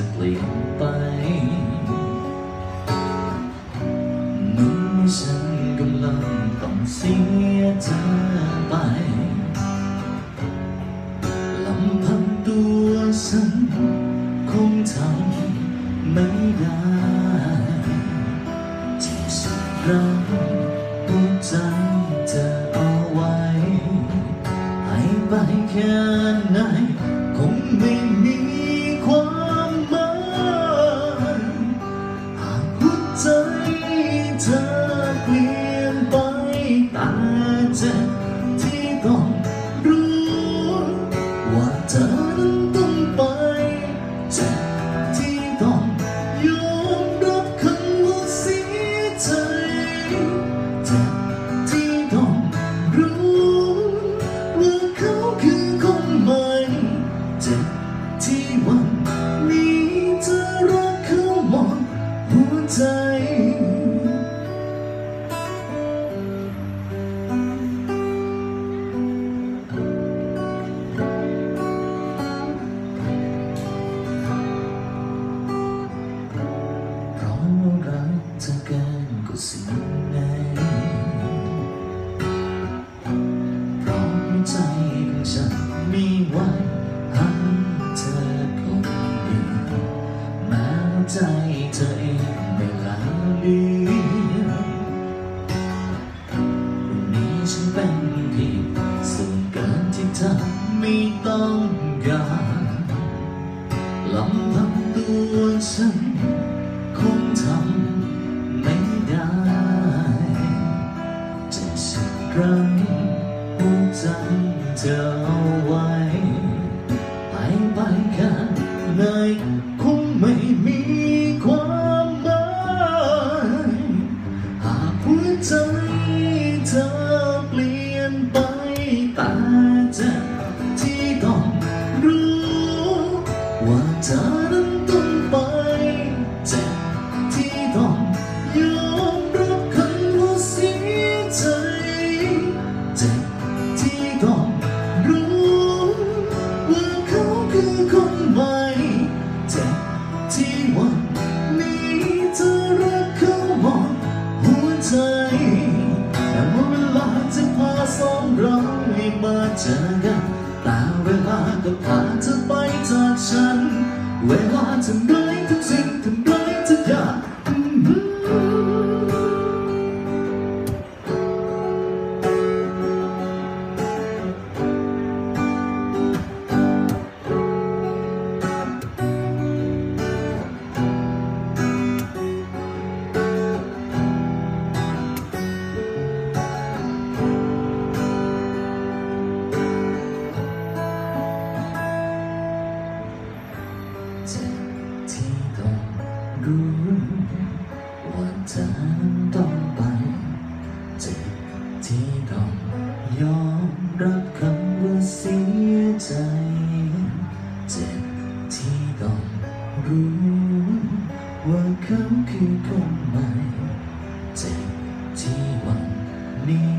จะเปลี่ยนไปเหมือนว่าฉันกำลังต้องเสียเธอไปลำพังตัวฉันคงทำไม่ได้ที่สุดรักหัวใจเธอเอาไว้ให้ไปแค่ไหนคงไม่มี มีไว้ให้เธอคนเดียวแม้ว่าใจเธอเองไม่ลาเลือนวันนี้ฉันเป็นเพียงส่วนเกินที่เธอไม่ต้องการลำพังตัวฉันคงทำไม่ได้จะสักครั้ง หัวใจเธอเอาไว้ให้ไปกันเลย ที่วันนี้เธอรักเขาหมดหัวใจ แต่เมื่อเวลาจะพาสองเราให้มาเจอกันแต่เวลาก็พาเธอไปจากฉัน เวลาทำร้ายทุกสิ่ง นั้นต้องไปเจ็บที่ต้องยอมรับคำว่าเสียใจ เจ็บที่ต้องรู้ว่าเขาคือคนใหม่ เจ็บที่วันนี้